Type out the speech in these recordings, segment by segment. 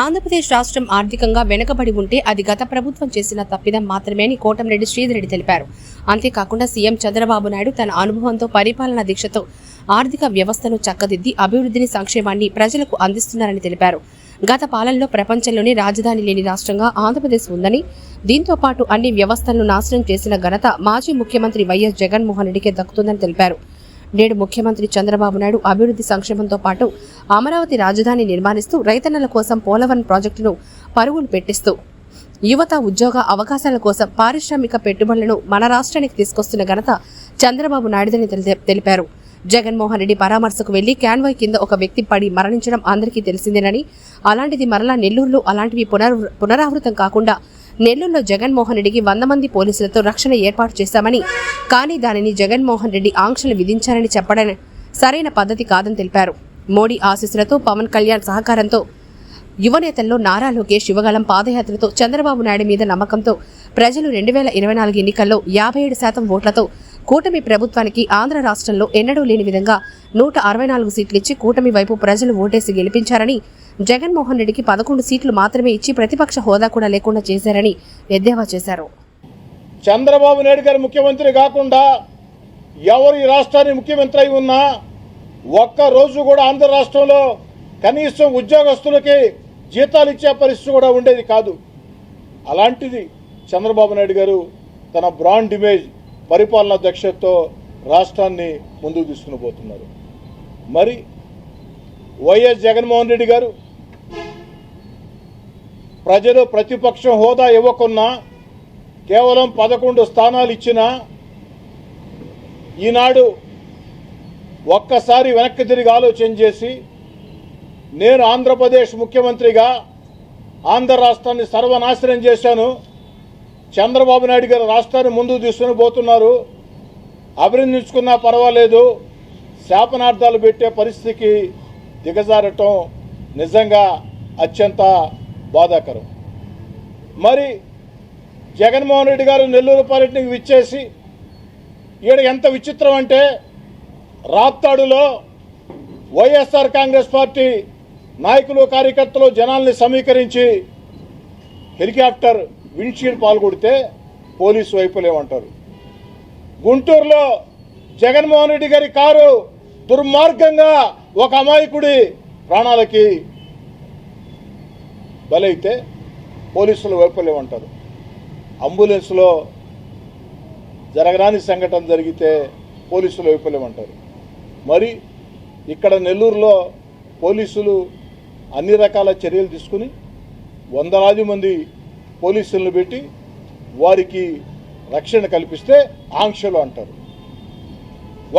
ఆంధ్రప్రదేశ్ రాష్ట్రం ఆర్థికంగా వెనుకబడి ఉంటే అది గత ప్రభుత్వం చేసిన తప్పిదం మాత్రమే అని కోటంరెడ్డి శ్రీధరెడ్డి తెలిపారు. అంతేకాకుండా సీఎం చంద్రబాబు నాయుడు తన అనుభవంతో పరిపాలనా దీక్షతో ఆర్థిక వ్యవస్థను చక్కదిద్ది అభివృద్ధిని సంక్షేమాన్ని ప్రజలకు అందిస్తున్నారని తెలిపారు. గత పాలనలో ప్రపంచంలోనే రాజధాని లేని రాష్ట్రంగా ఆంధ్రప్రదేశ్ ఉందని దీంతో పాటు అన్ని వ్యవస్థలను నాశనం చేసిన ఘనత మాజీ ముఖ్యమంత్రి వైఎస్ జగన్మోహన్ రెడ్డికే దక్కుతుందని తెలిపారు. నేడు ముఖ్యమంత్రి చంద్రబాబు నాయుడు అభివృద్ధి సంక్షేమంతో పాటు అమరావతి రాజధాని నిర్మాణిస్తూ రైతన్నల కోసం పోలవరం ప్రాజెక్టును పరుగులు పెట్టిస్తూ యువత ఉద్యోగ అవకాశాల కోసం పారిశ్రామిక పెట్టుబడులను మన రాష్ట్రానికి తీసుకొస్తున్న ఘనత చంద్రబాబు నాయుడుదని తెలి- తెలిపారు. జగన్మోహన్ రెడ్డి పరామర్శకు వెళ్ళి క్యాన్వాయ్ కింద ఒక వ్యక్తి పడి మరణించడం అందరికీ తెలిసిందేనని అలాంటిది మరలా నెల్లూరులో అలాంటివి పునరావృతం కాకుండా నెల్లూరులో జగన్మోహన్ రెడ్డికి వంద మంది పోలీసులతో రక్షణ ఏర్పాటు చేశామని కానీ దానిని జగన్మోహన్ రెడ్డి ఆంక్షలు విధించారని చెప్పడం సరైన పద్ధతి కాదని తెలిపారు. మోడీ ఆశీస్సులతో పవన్ కళ్యాణ్ సహకారంతో యువనేతల్లో నారా లోకేష్ యువగలం పాదయాత్రతో చంద్రబాబు నాయుడు మీద నమ్మకంతో ప్రజలు రెండు వేల ఇరవై నాలుగు ఎన్నికల్లో యాభై ఏడు శాతం ఓట్లతో కూటమి ప్రభుత్వానికి ఆంధ్ర రాష్ట్రంలో ఎన్నడూ లేని విధంగా నూట అరవై నాలుగు సీట్లిచ్చి కూటమి వైపు ప్రజలు ఓటేసి గెలిపించారని జగన్మోహన్ రెడ్డికి పదకొండు సీట్లు మాత్రమే ఇచ్చి ప్రతిపక్ష హోదా కూడా లేకుండా చేశారని ఎద్దేవా చేశారు. చంద్రబాబు నాయుడు గారు ముఖ్యమంత్రి కాకుండా ఎవరు ఈ రాష్ట్రానికి ముఖ్యమంత్రి అయి ఉన్నా ఒక్క రోజు కూడా ఆంధ్ర రాష్ట్రంలో కనీసం ఉద్యోగస్తులకి జీతాలు ఇచ్చే పరిస్థితి కూడా ఉండేది కాదు. అలాంటిది చంద్రబాబు నాయుడు గారు తన బ్రాండ్ ఇమేజ్ పరిపాలనా దక్షతతో రాష్ట్రాన్ని ముందుకు తీసుకుని పోతున్నారు. మరి వైఎస్ జగన్మోహన్ రెడ్డి గారు. ప్రజలు ప్రతిపక్షం హోదా ఇవ్వకున్నా కేవలం పదకొండు స్థానాలు ఇచ్చిన ఈనాడు ఒక్కసారి వెనక్కి తిరిగి ఆలోచన చేసి నేను ఆంధ్రప్రదేశ్ ముఖ్యమంత్రిగా ఆంధ్ర రాష్ట్రాన్ని సర్వనాశనం చేశాను. చంద్రబాబు నాయుడు గారు రాష్ట్రాన్ని ముందుకు తీసుకుని పోతున్నారు. అభినందించుకున్నా పర్వాలేదు. శాపనార్థాలు పెట్టే పరిస్థితికి దిగజారటం నిజంగా అత్యంత బాధాకరం. మరి జగన్మోహన్ రెడ్డి గారు నెల్లూరు పర్యటనకు విచ్చేసి ఈడ ఎంత విచిత్రం అంటే రాప్తాడులో వైఎస్ఆర్ కాంగ్రెస్ పార్టీ నాయకులు కార్యకర్తలు జనాల్ని సమీకరించి హెలికాప్టర్ విండ్షీల్డ్ పాల్గొడితే పోలీసు వైపులేమంటారు. గుంటూరులో జగన్మోహన్ రెడ్డి గారి కారు దుర్మార్గంగా ఒక అమాయకుడి ప్రాణాలకి బలైతే పోలీసులు వైఫల్యమంటారు. అంబులెన్స్లో జరగరాని సంఘటన జరిగితే పోలీసులు వైఫల్యమంటారు. మరి ఇక్కడ నెల్లూరులో పోలీసులు అన్ని రకాల చర్యలు తీసుకుని వందలాది మంది పోలీసులను పెట్టి వారికి రక్షణ కల్పిస్తే ఆంక్షలు అంటారు.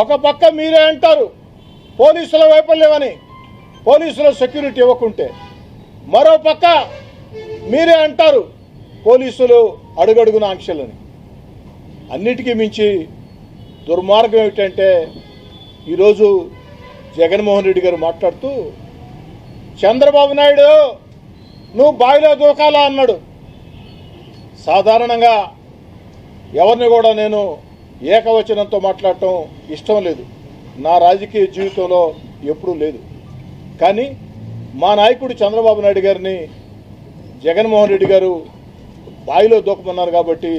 ఒక పక్క మీరే అంటారు పోలీసుల వైఫల్యమని పోలీసుల సెక్యూరిటీ ఇవ్వకుంటే మరో పక్క మీరే అంటారు పోలీసులు అడుగడుగున ఆంక్షలని. అన్నిటికీ మించి దుర్మార్గం ఏమిటంటే ఈరోజు జగన్మోహన్ రెడ్డి గారు మాట్లాడుతూ చంద్రబాబు నాయుడు నువ్వు బావిలో దూకాలా? అన్నాడు. సాధారణంగా ఎవరిని కూడా నేను ఏకవచనంతో మాట్లాడటం ఇష్టం లేదు. నా రాజకీయ జీవితంలో ఎప్పుడూ లేదు. కానీ మా నాయకుడు చంద్రబాబు నాయుడు గారిని జగన్మోహన్ రెడ్డి గారు బావిలో దూకమన్నారు కాబట్టి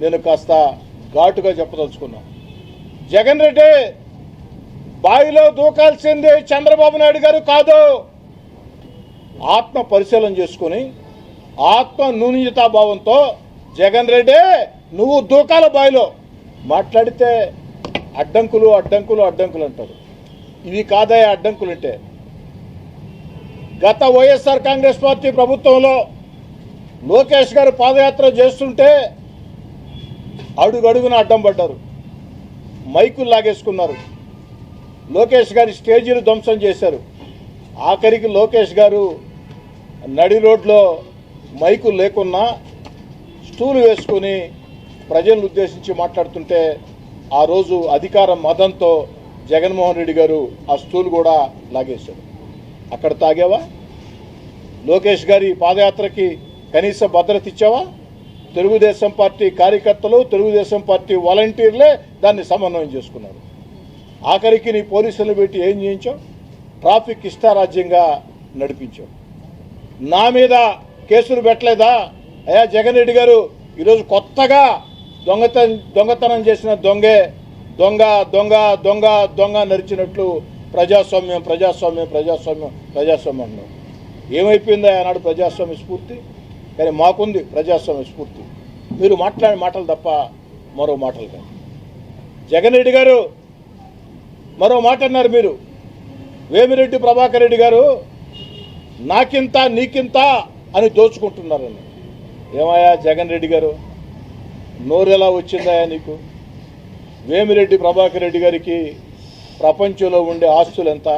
నేను కాస్త ఘాటుగా చెప్పదలుచుకున్నాను జగన్ రెడ్డి బావిలో దూకాల్సింది చంద్రబాబు నాయుడు గారు కాదు. ఆత్మ పరిశీలన చేసుకుని ఆత్మ నూనితాభావంతో జగన్ రెడ్డి నువ్వు దూకాల బావిలో మాట్లాడితే అడ్డంకులు అడ్డంకులు అడ్డంకులు అంటారు. ఇవి కాదయా అడ్డంకులు అంటే. గత వైఎస్ఆర్ కాంగ్రెస్ పార్టీ ప్రభుత్వంలో లోకేష్ గారు పాదయాత్ర చేస్తుంటే అడుగడుగున అడ్డం పడ్డారు. మైకులు లాగేసుకున్నారు. లోకేష్ గారి స్టేజీలు ధ్వంసం చేశారు. ఆఖరికి లోకేష్ గారు నడి రోడ్లో మైకులు లేకున్నా స్టూలు వేసుకొని ప్రజలను ఉద్దేశించి మాట్లాడుతుంటే ఆ రోజు అధికార మదంతో జగన్మోహన్ రెడ్డి గారు ఆ స్టూల్ కూడా లాగేశారు అక్కడ తాగావా? లోకేష్ గారి పాదయాత్రకి కనీస భద్రత ఇచ్చావా? తెలుగుదేశం పార్టీ కార్యకర్తలు తెలుగుదేశం పార్టీ వాలంటీర్లే దాన్ని సమన్వయం చేసుకున్నారు. ఆఖరికి నీ పోలీసులను పెట్టి ఏం చేయించావు? ట్రాఫిక్ ఇష్టారాజ్యంగా నడిపించావు. నా మీద కేసులు పెట్టలేదా? అయ్యా జగన్ రెడ్డి గారు ఈరోజు కొత్తగా దొంగతనం దొంగతనం చేసిన దొంగే దొంగ దొంగ దొంగ దొంగ నరిచినట్లు ప్రజాస్వామ్యం ప్రజాస్వామ్యం ప్రజాస్వామ్యం ప్రజాస్వామ్యం అన్నాడు. ఏమైపోయిందో ఆనాడు ప్రజాస్వామ్య స్ఫూర్తి? కానీ మాకుంది ప్రజాస్వామ్య స్ఫూర్తి. మీరు మాట్లాడే మాటలు తప్ప మరో మాటలు కాదు. జగన్ రెడ్డి గారు మరో మాట అన్నారు మీరు. వేమిరెడ్డి ప్రభాకర్ రెడ్డి గారు నాకింత నీకింత అని దోచుకుంటున్నారని. ఏమయ్యా జగన్ రెడ్డి గారు? నోరెలా వచ్చిందయా నీకు? వేమిరెడ్డి ప్రభాకర్ రెడ్డి గారికి ప్రపంచంలో ఉండే ఆస్తులు ఎంత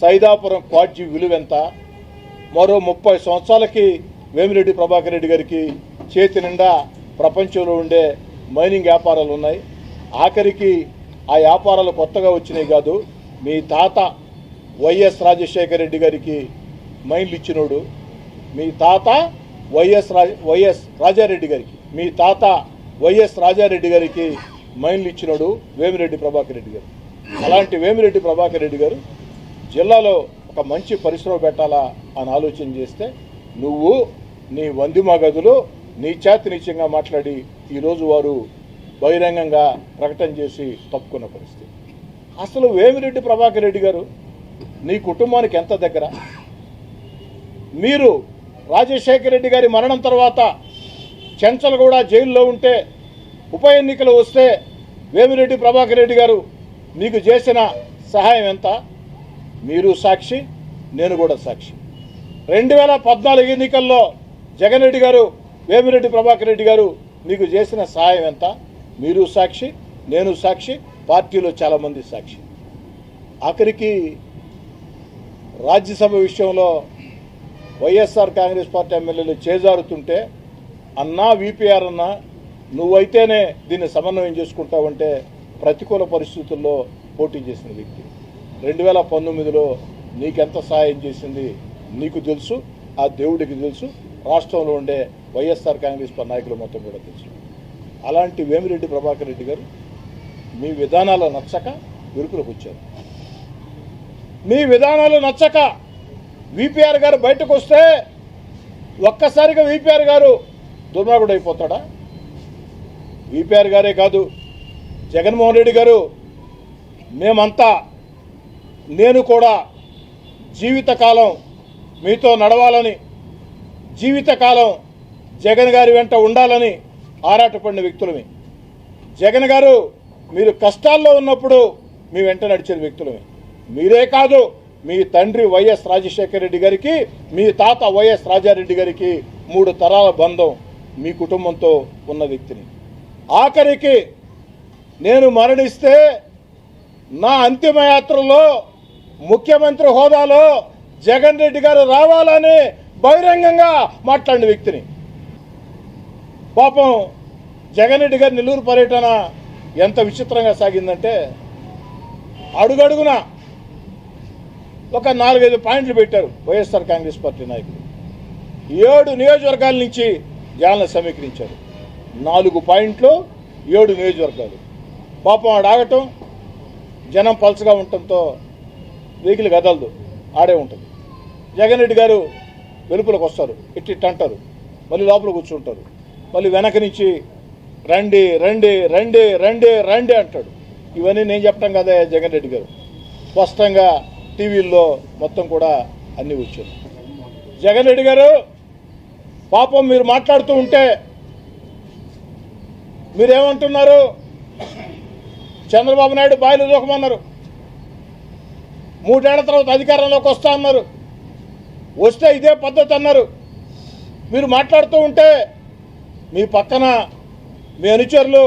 సైదాపురం క్వాడ్జీ విలువ ఎంత మరో ముప్పై సంవత్సరాలకి వేమిరెడ్డి ప్రభాకర్ రెడ్డి గారికి చేతి నిండా ప్రపంచంలో ఉండే మైనింగ్ వ్యాపారాలు ఉన్నాయి. ఆఖరికి ఆ వ్యాపారాలు కొత్తగా వచ్చినాయి కాదు. మీ తాత వైఎస్ రాజశేఖర రెడ్డి గారికి మైన్లు ఇచ్చినోడు. మీ తాత వైఎస్ రాజ వైఎస్ రాజారెడ్డి గారికి. మీ తాత వైఎస్ రాజారెడ్డి గారికి మైన్లు ఇచ్చినోడు వేమిరెడ్డి ప్రభాకర్ రెడ్డి గారు. అలాంటి వేమిరెడ్డి ప్రభాకర్ రెడ్డి గారు జిల్లాలో ఒక మంచి పరిశ్రమ పెట్టాలా అని ఆలోచన చేస్తే నువ్వు నీ వందిమ గదులు నీ చేతి నిత్యంగా మాట్లాడి ఈరోజు వారు బహిరంగంగా ప్రకటన చేసి తప్పుకున్న పరిస్థితి. అసలు వేమిరెడ్డి ప్రభాకర్ రెడ్డి గారు నీ కుటుంబానికి ఎంత దగ్గర? మీరు రాజశేఖర రెడ్డి గారి మరణం తర్వాత చెంచలగూడ జైల్లో ఉంటే ఉప ఎన్నికలు వస్తే వేమిరెడ్డి ప్రభాకర్ రెడ్డి గారు మీకు చేసిన సహాయం ఎంత? మీరు సాక్షి నేను కూడా సాక్షి. రెండు వేల పద్నాలుగు ఎన్నికల్లో జగన్ రెడ్డి గారు వేమిరెడ్డి ప్రభాకర్ రెడ్డి గారు మీకు చేసిన సహాయం ఎంత? మీరు సాక్షి నేను సాక్షి పార్టీలో చాలామంది సాక్షి. ఆఖరికి రాజ్యసభ విషయంలో వైఎస్ఆర్ కాంగ్రెస్ పార్టీ ఎమ్మెల్యేలు చేజారుతుంటే అన్నా విపిఆర్ అన్నా నువ్వైతేనే దీన్ని సమన్వయం చేసుకుంటావంటే ప్రతికూల పరిస్థితుల్లో పోటీ చేసిన వ్యక్తి. రెండు వేల పంతొమ్మిదిలో నీకెంత సహాయం చేసింది నీకు తెలుసు ఆ దేవుడికి తెలుసు రాష్ట్రంలో ఉండే వైఎస్ఆర్ కాంగ్రెస్ నాయకులు మొత్తం కూడా తెలుసు. అలాంటి వేమిరెడ్డి ప్రభాకర్ రెడ్డి గారు మీ విధానాలు నచ్చక విరుకులకు వచ్చారు. మీ విధానాలు నచ్చక విపిఆర్ గారు బయటకు వస్తే ఒక్కసారిగా విపిఆర్ గారు దుర్మార్గుడు అయిపోతాడా విపిఆర్ గారే కాదు. జగన్మోహన్ రెడ్డి గారు మేమంతా నేను కూడా జీవితకాలం మీతో నడవాలని జీవితకాలం జగన్ గారి వెంట ఉండాలని ఆరాటపడిన వ్యక్తులమే. జగన్ గారు మీరు కష్టాల్లో ఉన్నప్పుడు మీ వెంట నడిచిన వ్యక్తులమే. మీరే కాదు మీ తండ్రి వైఎస్ రాజశేఖర రెడ్డి గారికి మీ తాత వైఎస్ రాజారెడ్డి గారికి మూడు తరాల బంధం. మీ కుటుంబంతో ఉన్న వ్యక్తిని. ఆఖరికి నేను మరణిస్తే నా అంతిమయాత్రలో ముఖ్యమంత్రి హోదాలో జగన్ రెడ్డి గారు రావాలని బహిరంగంగా మాట్లాడిన వ్యక్తిని. పాపం జగన్ రెడ్డి గారి నెల్లూరు పర్యటన ఎంత విచిత్రంగా సాగిందంటే అడుగడుగున ఒక నాలుగైదు పాయింట్లు పెట్టారు వైఎస్ఆర్ కాంగ్రెస్ పార్టీ నాయకులు. ఏడు నియోజకవర్గాల నుంచి జనాలను సమీకరించారు. నాలుగు పాయింట్లు ఏడు నియోజకవర్గాలు. పాపం ఆడ ఆగటం జనం పల్చగా ఉండటంతో వెహికల్ కదలదు ఆడే ఉంటుంది. జగన్ రెడ్డి గారు వెలుపులకు వస్తారు ఇట్టి ఇట్టి అంటారు. మళ్ళీ లోపల కూర్చుంటారు. మళ్ళీ వెనక నుంచి రండి రండి రండి రండి రండి అంటాడు. ఇవన్నీ నేను చెప్పడం కదా జగన్ రెడ్డి గారు. స్పష్టంగా టీవీల్లో మొత్తం కూడా అన్నీ వచ్చాయి. జగన్ రెడ్డి గారు పాపం మీరు మాట్లాడుతూ ఉంటే మీరేమంటున్నారు? చంద్రబాబు నాయుడు బాయిలు దూకమన్నారు. మూడేళ్ళ తర్వాత అధికారంలోకి వస్తా అన్నారు. వస్తే ఇదే పద్ధతి అన్నారు. మీరు మాట్లాడుతూ ఉంటే మీ పక్కన మీ అనుచరులు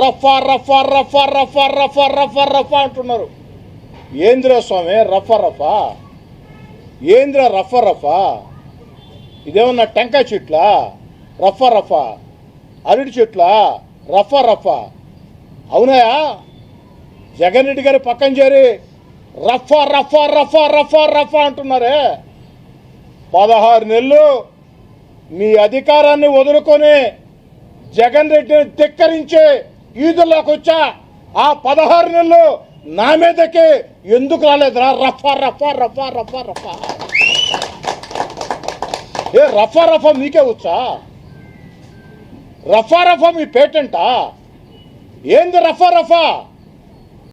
రఫా రఫా రఫా రఫా రఫా రఫా రఫా అంటున్నారు. ఏంద్ర స్వామి రఫా రఫా? ఏంద్ర రఫా రఫా? ఇదేమన్నా టెంకాయ చెట్లా? రఫా రఫా. అరటి చెట్లా? రఫా రఫా. అవునాయా? జగన్ రెడ్డి గారి పక్కన చేరి రఫా రఫా రఫా రఫా రఫా అంటున్నారే. పదహారు నెలలు మీ అధికారాన్ని వదులుకొని జగన్ రెడ్డిని ధిక్కరించి ఈదుల్లోకి వచ్చా. ఆ పదహారు నెలలు నా మీదకి ఎందుకు రాలేదురా? రఫా రఫా రఫా రఫా రఫా. ఏ రఫా రఫా మీకే వచ్చా? రఫా రఫా మీ పేటెంటా? ఏంది రఫా రఫా?